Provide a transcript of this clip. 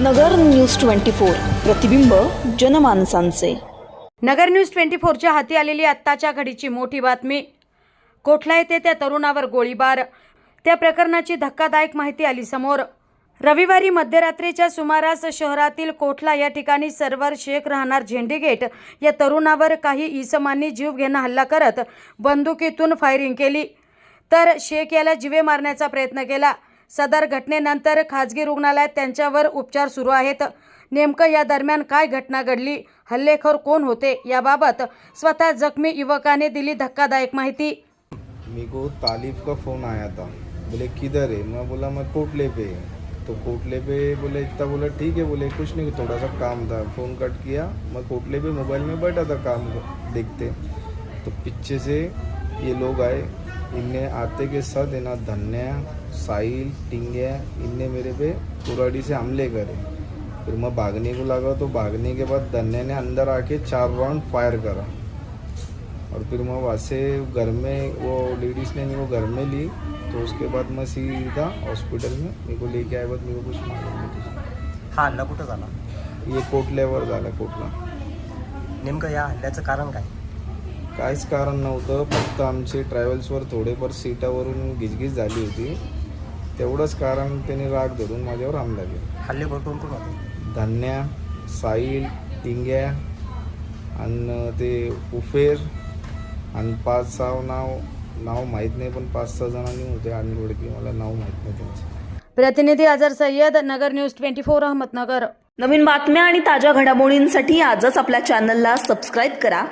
नगर news twenty four प्रतिबिंब जनमानसांचे. नगर news twenty फोरच्या हाती आलेली आत्ताच्या घडीची मोठी बातमी. कोठला येथे त्या तरुणावर गोळीबार? त्या प्रकरणाची धक्कादायक माहिती आली समोर. रविवारी मध्यरात्रीच्या सुमारास शहरातील कोठला या ठिकाणी सर्वर शेख राहणार झेंडीगेट या तरुणावर काही इसमांनी जीव घेणं हल्ला करत बंदुकीतून फायरिंग केली. तर शेख याला जिवे मारण्याचा प्रयत्न केला. सदर घटनेनंतर खाजगी रुग्णालयात त्यांच्यावर उपचार सुरू आहेत. नेमकं या दरम्यान काय घटना घडली? हल्लेखोर कोण होते? याबाबत स्वतः जखमी युवकाने दिली धक्कादायक माहिती. मेरे को तालिब का फ़ोन आया था. बोले किधर है? मैं बोला मैं कोटले पे तो कोटले पे बोले इतना बोला ठीक है बोले कुछ नहीं थोड़ा सा काम था। फ़ोन कट किया। मैं कोटले पे मोबाइल में बैठा था काम को देखते। तो पीछे से ये लोग आए। इनने आते के साथ है ना धन्या साहिल टिंगिया इनने मेरे पे कुराड़ी से हमले करे। फिर मैं भागने को लगा तो भागने के बाद धन्या ने अंदर आके चार राउंड फायर करा। और फिर मैं वहाँ से घर में वो लेडीज़ ने मेरे को घर में ली तो उसके बाद मैं सीधा हॉस्पिटल में मेरे को लेके आए बाद मेरे को कुछ मालूम नहीं हा हल्ला कुठं झाला? कोटल्यावर झाला कोटला नेमकं या हल्ल्याचं कारण काय? काहीच कारण नव्हतं. फक्त आमचे ट्रॅव्हल्सवर थोडेफार सीटावरून गिजगिज झाली होती. तेवढंच कारण त्यांनी राग धरून माझ्यावर हमला केला. हल्ले कोण कोण होते धान्या साहिल टिंग्या आणि ते उफेर आणि पाच सहा नाव नाव माहीत नाही पण पाच सहा जणांनी होते. अनोळखी मला नाव माहीत नाही त्यांचे. प्रतिनिधी Azar Sayyed Nagar news twenty four Ahmednagar. नवीन बातम्या आणि ताज्या घडामोडींसाठी आजच आपल्या चॅनलला सबस्क्राईब करा.